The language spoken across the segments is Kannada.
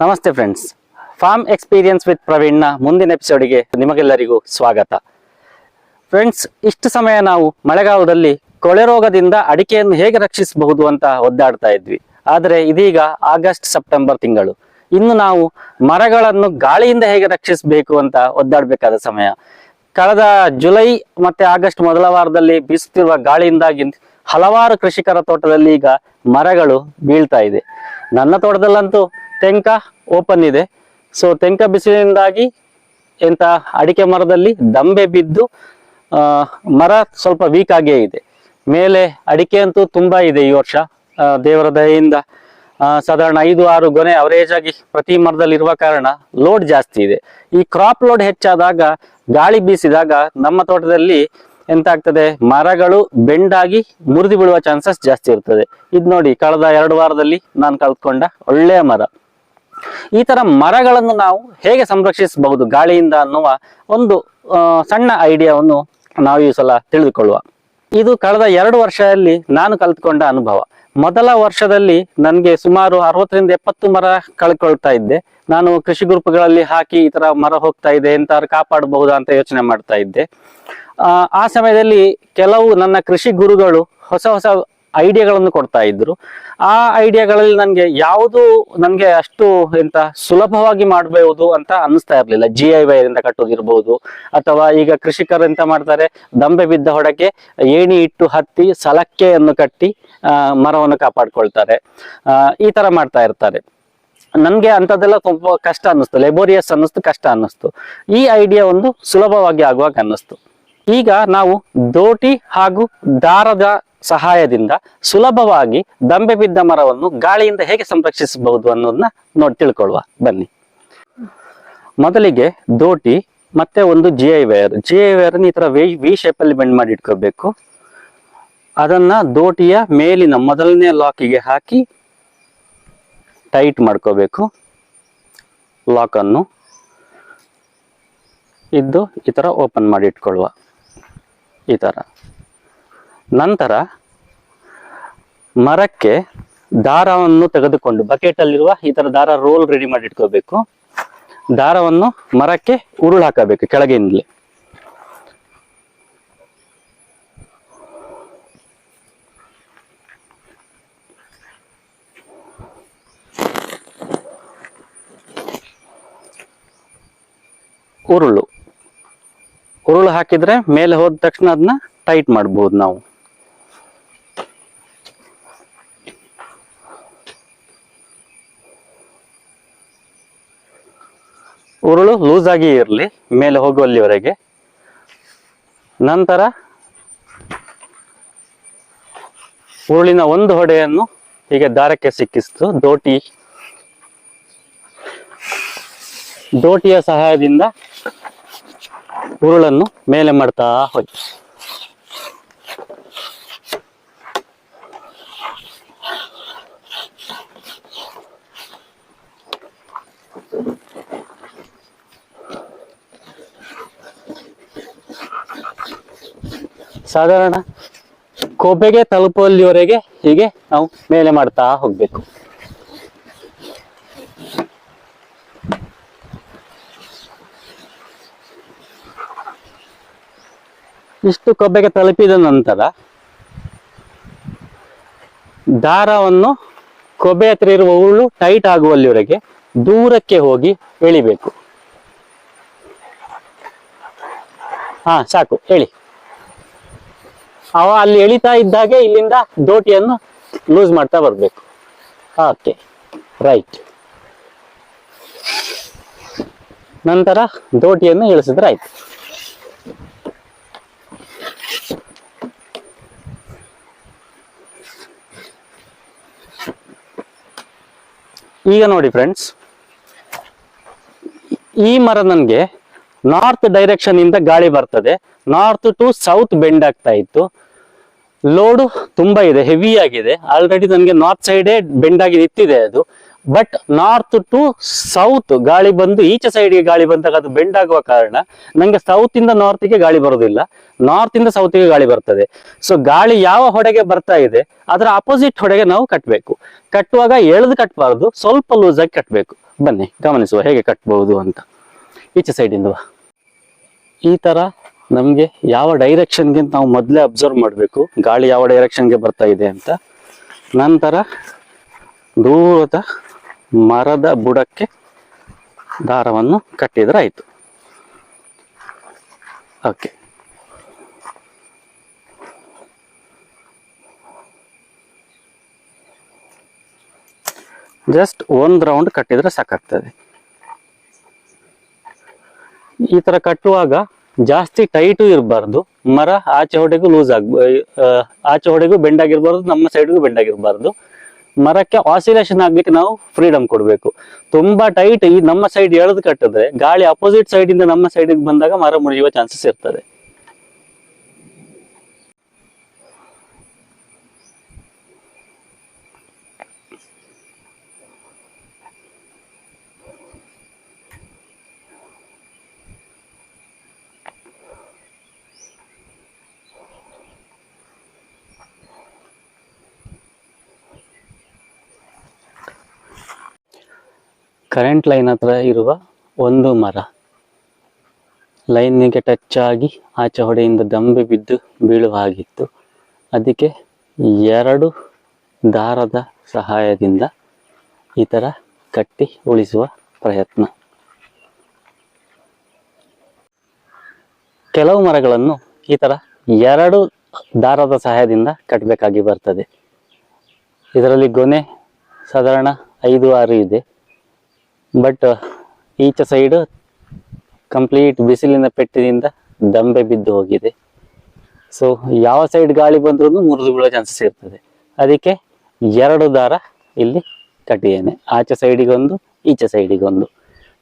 ನಮಸ್ತೆ ಫ್ರೆಂಡ್ಸ್ ಫಾರ್ಮ್ ಎಕ್ಸ್ಪೀರಿಯನ್ಸ್ ವಿತ್ ಪ್ರವೀಣ್ನ ಮುಂದಿನ ಎಪಿಸೋಡಿಗೆ ನಿಮಗೆಲ್ಲರಿಗೂ ಸ್ವಾಗತ. ಫ್ರೆಂಡ್ಸ್ ಇಷ್ಟು ಸಮಯ ನಾವು ಮಳೆಗಾಲದಲ್ಲಿ ಕೊಳೆ ರೋಗದಿಂದ ಅಡಿಕೆಯನ್ನು ಹೇಗೆ ರಕ್ಷಿಸಬಹುದು ಅಂತ ಒದ್ದಾಡ್ತಾ ಇದ್ವಿ. ಆದರೆ ಇದೀಗ ಆಗಸ್ಟ್, ಸೆಪ್ಟೆಂಬರ್ ತಿಂಗಳು. ಇನ್ನು ನಾವು ಮರಗಳನ್ನು ಗಾಳಿಯಿಂದ ಹೇಗೆ ರಕ್ಷಿಸಬೇಕು ಅಂತ ಒದ್ದಾಡಬೇಕಾದ ಸಮಯ. ಕಳೆದ ಜುಲೈ ಮತ್ತೆ ಆಗಸ್ಟ್ ಮೊದಲ ವಾರದಲ್ಲಿ ಬೀಸುತ್ತಿರುವ ಗಾಳಿಯಿಂದಾಗಿ ಹಲವಾರು ಕೃಷಿಕರ ತೋಟದಲ್ಲಿ ಈಗ ಮರಗಳು ಬೀಳ್ತಾ ಇದೆ. ನನ್ನ ತೋಟದಲ್ಲಂತೂ ತೆಂಕ ಓಪನ್ ಇದೆ. ಸೊ ತೆಂಕ ಬಿಸಿಲಿನಿಂದಾಗಿ ಎಂತ ಅಡಿಕೆ ಮರದಲ್ಲಿ ದಂಬೆ ಬಿದ್ದು ಮರ ಸ್ವಲ್ಪ ವೀಕ್ ಆಗೇ ಇದೆ. ಮೇಲೆ ಅಡಿಕೆ ಅಂತೂ ತುಂಬಾ ಇದೆ ಈ ವರ್ಷ. ದೇವರ ದಯೆಯಿಂದ ಸಾಧಾರಣ ಐದು, ಆರು ಗೊನೆ ಅವರೇಜ್ ಆಗಿ ಪ್ರತಿ ಮರದಲ್ಲಿ ಇರುವ ಕಾರಣ ಲೋಡ್ ಜಾಸ್ತಿ ಇದೆ. ಈ ಕ್ರಾಪ್ ಲೋಡ್ ಹೆಚ್ಚಾದಾಗ, ಗಾಳಿ ಬೀಸಿದಾಗ ನಮ್ಮ ತೋಟದಲ್ಲಿ ಎಂತ ಆಗ್ತದೆ ಮರಗಳು ಬೆಂಡಾಗಿ ಮುರಿದು ಬೀಳುವ ಚಾನ್ಸಸ್ ಜಾಸ್ತಿ ಇರ್ತದೆ. ಇದು ನೋಡಿ ಕಳೆದ ಎರಡು ವಾರದಲ್ಲಿ ನಾನು ಕಲ್ತ್ಕೊಂಡ ಒಳ್ಳೆಯ ಮರ. ಈ ತರ ಮರಗಳನ್ನು ನಾವು ಹೇಗೆ ಸಂರಕ್ಷಿಸಬಹುದು ಗಾಳಿಯಿಂದ ಅನ್ನುವ ಒಂದು ಸಣ್ಣ ಐಡಿಯಾವನ್ನು ನಾವು ಈ ಸಲ ತಿಳಿದುಕೊಳ್ಳುವ. ಇದು ಕಳೆದ ಎರಡು ವರ್ಷದಲ್ಲಿ ನಾನು ಕಲಿತ್ಕೊಂಡ ಅನುಭವ. ಮೊದಲ ವರ್ಷದಲ್ಲಿ ನನಗೆ ಸುಮಾರು ಅರವತ್ತರಿಂದ ಎಪ್ಪತ್ತು ಮರ ಕಳ್ಕೊಳ್ತಾ ಇದ್ದೆ. ನಾನು ಕೃಷಿ ಗ್ರೂಪ್ಗಳಲ್ಲಿ ಹಾಕಿ ಈ ತರ ಮರ ಹೋಗ್ತಾ ಇದೆ, ಎಂತಾದ್ರು ಕಾಪಾಡಬಹುದಾ ಅಂತ ಯೋಚನೆ ಮಾಡ್ತಾ ಇದ್ದೆ. ಆ ಸಮಯದಲ್ಲಿ ಕೆಲವು ನನ್ನ ಕೃಷಿ ಗುರುಗಳು ಹೊಸ ಹೊಸ ಐಡಿಯಾಗಳನ್ನು ಕೊಡ್ತಾ ಇದ್ರು. ಆ ಐಡಿಯಾಗಳಲ್ಲಿ ನನಗೆ ಯಾವುದು ನನಗೆ ಅಷ್ಟು ಎಂತ ಸುಲಭವಾಗಿ ಮಾಡಬಹುದು ಅಂತ ಅನಿಸ್ತಾ ಇರಲಿಲ್ಲ. ಜಿ ಐ ವೈರಿಂದ ಕಟ್ಟೋದಿರ್ಬೋದು. ಅಥವಾ ಈಗ ಕೃಷಿಕರು ಎಂತ ಮಾಡ್ತಾರೆ? ದಂಬೆ ಬಿದ್ದ ಹೊಡಕ್ಕೆ ಏಣಿ ಇಟ್ಟು ಹತ್ತಿ ಸಲಕ್ಕೆಯನ್ನು ಕಟ್ಟಿ ಮರವನ್ನು ಕಾಪಾಡ್ಕೊಳ್ತಾರೆ. ಈ ತರ ಮಾಡ್ತಾ ಇರ್ತಾರೆ. ನನ್ಗೆ ಅಂತದೆಲ್ಲ ತುಂಬ ಕಷ್ಟ ಅನ್ನಿಸ್ತು. ಲೆಬೋರಿಯಸ್ ಅನ್ನಿಸ್ತು, ಕಷ್ಟ ಅನ್ನಿಸ್ತು. ಈ ಐಡಿಯಾ ಒಂದು ಸುಲಭವಾಗಿ ಆಗುವಾಗ ಅನ್ನಿಸ್ತು. ಈಗ ನಾವು ದೋಟಿ ಹಾಗೂ ದಾರದ ಸಹಾಯದಿಂದ ಸುಲಭವಾಗಿ ದಂಬೆ ಬಿದ್ದ ಮರವನ್ನು ಗಾಳಿಯಿಂದ ಹೇಗೆ ಸಂರಕ್ಷಿಸಬಹುದು ಅನ್ನೋದನ್ನ ನೋಡಿ ತಿಳ್ಕೊಳ್ಳುವ. ಬನ್ನಿ. ಮೊದಲಿಗೆ ದೋಟಿ ಮತ್ತೆ ಒಂದು G I wire G I wire ಈ ತರ ವಿ ವಿ ಶೇಪ್ ಅಲ್ಲಿ ಬೆಂಡ್ ಮಾಡಿ ಇಟ್ಕೋಬೇಕು. ಅದನ್ನ ದೋಟಿಯ ಮೇಲಿನ ಮೊದಲನೇ ಲಾಕಿಗೆ ಹಾಕಿ ಟೈಟ್ ಮಾಡ್ಕೋಬೇಕು. ಲಾಕ್ ಅನ್ನು ಇದ್ದು ಈ ತರ ಓಪನ್ ಮಾಡಿ ಇಟ್ಕೊಳ್ಳುವ. ಈ ತರ. ನಂತರ ಮರಕ್ಕೆ ದಾರವನ್ನು ತೆಗೆದುಕೊಂಡು ಬಕೆಟ್ ಅಲ್ಲಿರುವ ಈ ತರ ದಾರ ರೋಲ್ ರೆಡಿ ಮಾಡಿ ಇಟ್ಕೋಬೇಕು. ದಾರವನ್ನು ಮರಕ್ಕೆ ಉರುಳು ಹಾಕಬೇಕು ಕೆಳಗಿಂದಲೇ. ಉರುಳು. ಉರುಳು ಹಾಕಿದ್ರೆ ಮೇಲೆ ಹೋದ ತಕ್ಷಣ ಅದನ್ನ ಟೈಟ್ ಮಾಡ್ಬೋದು ನಾವು. ಉರುಳು ಲೂಸ್ ಆಗಿ ಇರಲಿ, ಮೇಲೆ ಹೋಗುವಲ್ಲಿವರೆಗೆ. ನಂತರ ಉರುಳಿನ ಒಂದು ಹೊಡೆಯನ್ನು ಈಗ ದಾರಕ್ಕೆ ಸಿಕ್ಕಿಸ್ತು. ದೋಟಿ. ದೋಟಿಯ ಸಹಾಯದಿಂದ ಉರುಳನ್ನು ಮೇಲೆ ಮಾಡ್ತಾ ಹೋಯ್ತು ಸಾಧಾರಣ ಕೊಬ್ಬೆಗೆ ತಲುಪಲ್ಲಿವರೆಗೆ ಹೀಗೆ ನಾವು ಮೇಲೆ ಮಾಡ್ತಾ ಹೋಗ್ಬೇಕು. ಇಷ್ಟು ಕೊಬ್ಬೆಗೆ ತಲುಪಿದ ನಂತರ ದಾರವನ್ನು ಕೊಬ್ಬೆ ಹತ್ರ ಇರುವ ಉರುಳು ಟೈಟ್ ಆಗುವಲ್ಲಿವರೆಗೆ ದೂರಕ್ಕೆ ಹೋಗಿ ಎಳಿಬೇಕು. ಹಾ, ಸಾಕು ಹೇಳಿ ಅವ ಅಲ್ಲಿ ಎಳಿತಾ ಇದ್ದಾಗೆ ಇಲ್ಲಿಂದ ದೋಟಿಯನ್ನು ಲೂಸ್ ಮಾಡ್ತಾ ಬರ್ಬೇಕು. ಓಕೆ ರೈಟ್ ನಂತರ ದೋಟಿಯನ್ನು ಇಳಿಸಿದ್ರೆ ಆಯ್ತು. ಈಗ ನೋಡಿ ಫ್ರೆಂಡ್ಸ್ ಈ ಮರ ನನಗೆ ನಾರ್ತ್ ಡೈರೆಕ್ಷನ್ ಇಂದ ಗಾಳಿ ಬರ್ತದೆ. ನಾರ್ತ್ ಟು ಸೌತ್ ಬೆಂಡ್ ಆಗ್ತಾ ಇತ್ತು. ಲೋಡು ತುಂಬಾ ಇದೆ ಹೆವಿ ಆಗಿದೆ. ಆಲ್ರೆಡಿ ನನಗೆ ನಾರ್ತ್ ಸೈಡೇ ಬೆಂಡ್ ಆಗಿ ನಿಂತಿದೆ ಅದು. ಬಟ್ ನಾರ್ತ್ ಟು ಸೌತ್ ಗಾಳಿ ಬಂದು ಈಚೆ ಸೈಡ್ಗೆ ಗಾಳಿ ಬಂದಾಗ ಅದು ಬೆಂಡ್ ಆಗುವ ಕಾರಣ ನನಗೆ ಸೌತ್ ಇಂದ ನಾರ್ತ್ಗೆ ಗಾಳಿ ಬರೋದಿಲ್ಲ. ನಾರ್ತ್ ಇಂದ ಸೌತ್ಗೆ ಗಾಳಿ ಬರ್ತದೆ. ಸೊ ಗಾಳಿ ಯಾವ ಹೊಡೆಗೆ ಬರ್ತಾ ಇದೆ, ಅದರ ಅಪೋಸಿಟ್ ಹೊಡೆಗೆ ನಾವು ಕಟ್ಟಬೇಕು ಕಟ್ಟುವಾಗ ಎಳೆದು ಕಟ್ಟಬಾರ್ದು ಸ್ವಲ್ಪ ಲೂಸ್ ಆಗಿ ಕಟ್ಟಬೇಕು ಬನ್ನಿ, ಗಮನಿಸುವ ಹೇಗೆ ಕಟ್ಬಹುದು ಅಂತ. ಈಚೆ ಸೈಡಿಂದ ಈ ತರ ನಮಗೆ ಯಾವ ಡೈರೆಕ್ಷನ್ಗೆ ನಾವು ಮೊದಲೇ ಅಬ್ಸರ್ವ್ ಮಾಡಬೇಕು, ಗಾಳಿ ಯಾವ ಡೈರೆಕ್ಷನ್ಗೆ ಬರ್ತಾ ಇದೆ ಅಂತ. ನಂತರ ದೂರದ ಮರದ ಬುಡಕ್ಕೆ ದಾರವನ್ನು ಕಟ್ಟಿದ್ರೆ ಆಯ್ತು ಓಕೆ ಜಸ್ಟ್ ಒಂದು ರೌಂಡ್ ಕಟ್ಟಿದ್ರೆ ಸಾಕಾಗ್ತದೆ. ಈ ತರ ಕಟ್ಟುವಾಗ ಜಾಸ್ತಿ ಟೈಟು ಇರಬಾರ್ದು. ಮರ ಆಚೆ ಹೊಡೆಗೂ ಲೂಸ್ ಆಗ್ ಆಚೆ ಹೊಡೆಗೂ ಬೆಂಡ್ ಆಗಿರ್ಬಾರ್ದು, ನಮ್ಮ ಸೈಡ್ಗೂ ಬೆಂಡ್ ಆಗಿರಬಾರ್ದು. ಮರಕ್ಕೆ ಆಸಿಲೇಷನ್ ಆಗ್ಲಿಕ್ಕೆ ನಾವು ಫ್ರೀಡಮ್ ಕೊಡಬೇಕು. ತುಂಬಾ ಟೈಟ್ ಈ ನಮ್ಮ ಸೈಡ್ ಎಳೆದು ಕಟ್ಟಿದ್ರೆ, ಗಾಳಿ ಅಪೋಸಿಟ್ ಸೈಡ್ ಇಂದ ನಮ್ಮ ಸೈಡ್ಗೆ ಬಂದಾಗ ಮರ ಮುರಿಯುವ ಚಾನ್ಸಸ್ ಇರ್ತದೆ. ಕರೆಂಟ್ ಲೈನ್ ಹತ್ರ ಇರುವ ಒಂದು ಮರ. ಲೈನಿಗೆ ಟಚ್ ಆಗಿ ಆಚೆ ಹೊಡೆಯಿಂದ ದಂಬೆ ಬಿದ್ದು ಬೀಳುವ ಹಾಗಿತ್ತು ಅದಕ್ಕೆ ಎರಡು ದಾರದ ಸಹಾಯದಿಂದ ಈ ಥರ ಕಟ್ಟಿ ಉಳಿಸುವ ಪ್ರಯತ್ನ. ಕೆಲವು ಮರಗಳನ್ನು ಈ ಥರ ಎರಡು ದಾರದ ಸಹಾಯದಿಂದ ಕಟ್ಟಬೇಕಾಗಿ ಬರ್ತದೆ. ಇದರಲ್ಲಿ ಗೊನೆ ಸಾಧಾರಣ ಐದು ಆರು ಇದೆ. ಬಟ್ ಈಚೆ ಸೈಡ್ ಕಂಪ್ಲೀಟ್ ಬಿಸಿಲಿನ ಪೆಟ್ಟಿನಿಂದ ದಂಬೆ ಬಿದ್ದು ಹೋಗಿದೆ. ಸೊ ಯಾವ ಸೈಡ್ ಗಾಳಿ ಬಂದ್ರೂ ಮುರಿದು ಬೀಳೋ ಚಾನ್ಸಸ್ ಇರ್ತದೆ. ಅದಕ್ಕೆ ಎರಡು ದಾರ ಇಲ್ಲಿ ಕಟ್ಟಿದ್ದೇನೆ. ಆಚೆ ಸೈಡಿಗೊಂದು ಈಚೆ ಸೈಡಿಗೊಂದು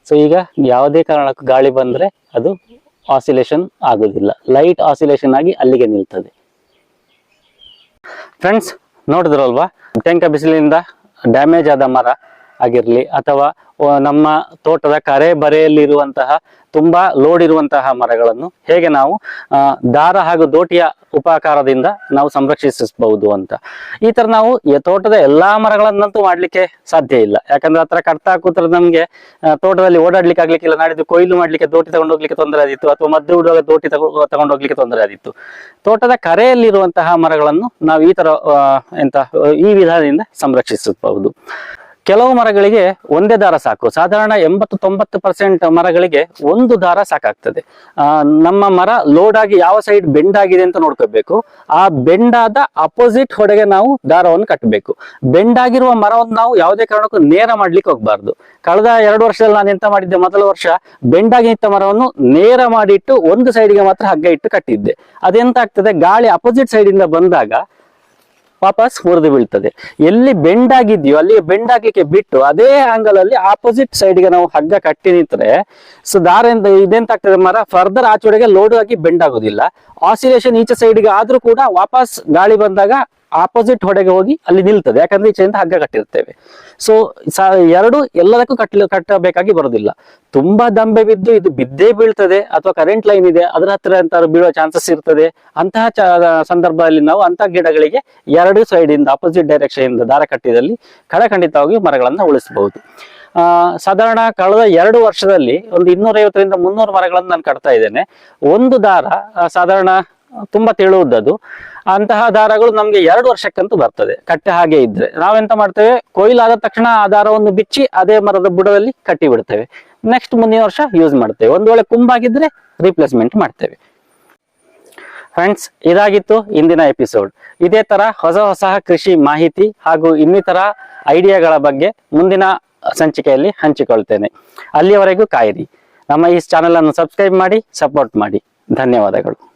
ಸೊ ಈಗ ಯಾವುದೇ ಕಾರಣಕ್ಕೂ ಗಾಳಿ ಬಂದರೆ ಅದು ಆಸಿಲೇಷನ್ ಆಗೋದಿಲ್ಲ. ಲೈಟ್ ಆಸಿಲೇಷನ್ ಆಗಿ ಅಲ್ಲಿಗೆ ನಿಲ್ತದೆ. ಫ್ರೆಂಡ್ಸ್ ನೋಡಿದ್ರಲ್ವಾ? ತೆಂಕ ಬಿಸಿಲಿನಿಂದ ಡ್ಯಾಮೇಜ್ ಆದ ಮರ ಆಗಿರಲಿ ಅಥವಾ ನಮ್ಮ ತೋಟದ ಕರೆ ಬರೆಯಲ್ಲಿರುವಂತಹ, ತುಂಬಾ ಲೋಡ್ ಇರುವಂತಹ ಮರಗಳನ್ನು ಹೇಗೆ ನಾವು ದಾರ ಹಾಗೂ ದೋಟಿಯ ಉಪಕಾರದಿಂದ ನಾವು ಸಂರಕ್ಷಿಸಬಹುದು ಅಂತ. ಈ ತರ ನಾವು ತೋಟದ ಎಲ್ಲಾ ಮರಗಳನ್ನಂತೂ ಮಾಡ್ಲಿಕ್ಕೆ ಸಾಧ್ಯ ಇಲ್ಲ. ಯಾಕಂದ್ರೆ ಆತರ ಕಟ್ತಾ ಕೂತ್ರೆ ನಮ್ಗೆ ತೋಟದಲ್ಲಿ ಓಡಾಡ್ಲಿಕ್ಕೆ ಆಗ್ಲಿಕ್ಕಿಲ್ಲ ನಾಡಿದ್ದು ಕೊಯ್ಲು ಮಾಡ್ಲಿಕ್ಕೆ ದೋಟಿ ತಗೊಂಡು ಹೋಗ್ಲಿಕ್ಕೆ ತೊಂದರೆ ಆದಿತ್ತು, ಅಥವಾ ಮದ್ದು ಹುಡುಗ ದೋಟಿ ತಗೊ, ತಗೊಂಡು ಹೋಗ್ಲಿಕ್ಕೆ ತೊಂದರೆ ಆದಿತ್ತು. ತೋಟದ ಕರೆಯಲ್ಲಿರುವಂತಹ ಮರಗಳನ್ನು ನಾವು ಈ ತರ ಎಂತ, ಈ ವಿಧಾನದಿಂದ ಸಂರಕ್ಷಿಸಬಹುದು. ಕೆಲವು ಮರಗಳಿಗೆ ಒಂದೇ ದಾರ ಸಾಕು. ಸಾಧಾರಣ ಎಂಬತ್ತು ತೊಂಬತ್ತು ಪರ್ಸೆಂಟ್ ಮರಗಳಿಗೆ ಒಂದು ದಾರ ಸಾಕಾಗ್ತದೆ. ನಮ್ಮ ಮರ ಲೋಡ್ ಆಗಿ ಯಾವ ಸೈಡ್ ಬೆಂಡ್ ಆಗಿದೆ ಅಂತ ನೋಡ್ಕೋಬೇಕು. ಆ ಬೆಂಡ್ ಆದ ಅಪೋಸಿಟ್ ಹೊಡೆಗೆ ನಾವು ದಾರವನ್ನು ಕಟ್ಟಬೇಕು. ಬೆಂಡ್ ಆಗಿರುವ ಮರವನ್ನು ನಾವು ಯಾವುದೇ ಕಾರಣಕ್ಕೂ ನೇರ ಮಾಡ್ಲಿಕ್ಕೆ ಹೋಗ್ಬಾರ್ದು. ಕಳೆದ ಎರಡು ವರ್ಷದಲ್ಲಿ ನಾನು ಎಂತ ಮಾಡಿದ್ದೆ? ಮೊದಲ ವರ್ಷ ಬೆಂಡ್ ಆಗಿ ನಿಂತ ಮರವನ್ನು ನೇರ ಮಾಡಿಟ್ಟು ಒಂದು ಸೈಡ್ಗೆ ಮಾತ್ರ ಹಗ್ಗ ಇಟ್ಟು ಕಟ್ಟಿದ್ದೆ. ಅದೆಂತ ಆಗ್ತದೆ? ಗಾಳಿ ಅಪೋಸಿಟ್ ಸೈಡ್ ಇಂದ ಬಂದಾಗ ವಾಪಸ್ ಮುರಿದು ಬೀಳ್ತದೆ. ಎಲ್ಲಿ ಬೆಂಡ್ ಆಗಿದೆಯೋ ಅಲ್ಲಿ ಬೆಂಡ್ ಆಗಿಕ್ಕೆ ಬಿಟ್ಟು ಅದೇ ಆಂಗಲ್ ಅಲ್ಲಿ ಆಪೋಸಿಟ್ ಸೈಡ್ಗೆ ನಾವು ಹಗ್ಗ ಕಟ್ಟಿ ನಿಂತ್ರೆ, ಸೊ ದಾರ ಎಂತ, ಇದೆಂತ ಆಗ್ತದೆ ಮರ ಫರ್ದರ್ ಆಚೆಡೆಗೆ ಲೋಡ್ ಆಗಿ ಬೆಂಡ್ ಆಗೋದಿಲ್ಲ. ಆಸಿಲೇಷನ್ ಈಚೆ ಸೈಡ್ಗೆ ಆದ್ರೂ ಕೂಡ ವಾಪಸ್ ಗಾಳಿ ಬಂದಾಗ ಆಪೋಸಿಟ್ ಹೊಡೆಗೆ ಹೋಗಿ ಅಲ್ಲಿ ನಿಲ್ತದೆ. ಯಾಕಂದ್ರೆ ಈಚೆಯಿಂದ ಹಗ್ಗ ಕಟ್ಟಿರ್ತೇವೆ. ಸೊ, ಎರಡು ಎಲ್ಲದಕ್ಕೂ ಕಟ್ಲ, ಕಟ್ಟಬೇಕಾಗಿ ಬರೋದಿಲ್ಲ. ತುಂಬಾ ದಂಬೆ ಬಿದ್ದು ಇದು ಬಿದ್ದೇ ಬೀಳ್ತದೆ ಅಥವಾ ಕರೆಂಟ್ ಲೈನ್ ಇದೆ, ಅದ್ರ ಹತ್ರ ಅಂತ ಬೀಳೋ ಚಾನ್ಸಸ್ ಇರ್ತದೆ. ಅಂತಹ ಸಂದರ್ಭದಲ್ಲಿ ನಾವು ಅಂತಹ ಗಿಡಗಳಿಗೆ ಎರಡು ಸೈಡ್ ಇಂದ ಅಪೋಸಿಟ್ ಡೈರೆಕ್ಷನ್ ಇಂದ ದಾರ ಕಟ್ಟಿದಲ್ಲಿ ಖಂಡಿತವಾಗಿ ಮರಗಳನ್ನ ಉಳಿಸಬಹುದು. ಆ, ಸಾಧಾರಣ ಕಳೆದ ಎರಡು ವರ್ಷದಲ್ಲಿ ಒಂದು ಇನ್ನೂರೈವತ್ತರಿಂದ ಮುನ್ನೂರು ಮರಗಳನ್ನು ನಾನು ಕಟ್ತಾ ಇದ್ದೇನೆ. ಒಂದು ದಾರ ಸಾಧಾರಣ ತುಂಬಾ ತಿಳುವುದದು. ಅಂತಹ ದಾರಗಳು ನಮ್ಗೆ ಎರಡು ವರ್ಷಕ್ಕಂತೂ ಬರ್ತದೆ. ಕಟ್ಟೆ ಹಾಗೆ ಇದ್ರೆ. ನಾವೆಂತ ಮಾಡ್ತೇವೆ? ಕೊಯ್ಲಾದ ತಕ್ಷಣ ಆ ದಾರವನ್ನು ಬಿಚ್ಚಿ ಅದೇ ಮರದ ಬುಡದಲ್ಲಿ ಕಟ್ಟಿ ಬಿಡ್ತೇವೆ. ನೆಕ್ಸ್ಟ್ ಮುಂದಿನ ವರ್ಷ ಯೂಸ್ ಮಾಡ್ತೇವೆ. ಒಂದು ವೇಳೆ ಕುಂಬಾಗಿದ್ರೆ ರಿಪ್ಲೇಸ್ಮೆಂಟ್ ಮಾಡ್ತೇವೆ. ಫ್ರೆಂಡ್ಸ್ ಇದಾಗಿತ್ತು ಇಂದಿನ ಎಪಿಸೋಡ್ ಇದೇ ತರ ಹೊಸ ಹೊಸ ಕೃಷಿ ಮಾಹಿತಿ ಹಾಗೂ ಇನ್ನಿತರ ಐಡಿಯಾಗಳ ಬಗ್ಗೆ ಮುಂದಿನ ಸಂಚಿಕೆಯಲ್ಲಿ ಹಂಚಿಕೊಳ್ತೇನೆ. ಅಲ್ಲಿಯವರೆಗೂ ಕಾಯಿರಿ. ನಮ್ಮ ಈ ಚಾನೆಲ್ ಅನ್ನು ಸಬ್ಸ್ಕ್ರೈಬ್ ಮಾಡಿ ಸಪೋರ್ಟ್ ಮಾಡಿ. ಧನ್ಯವಾದಗಳು.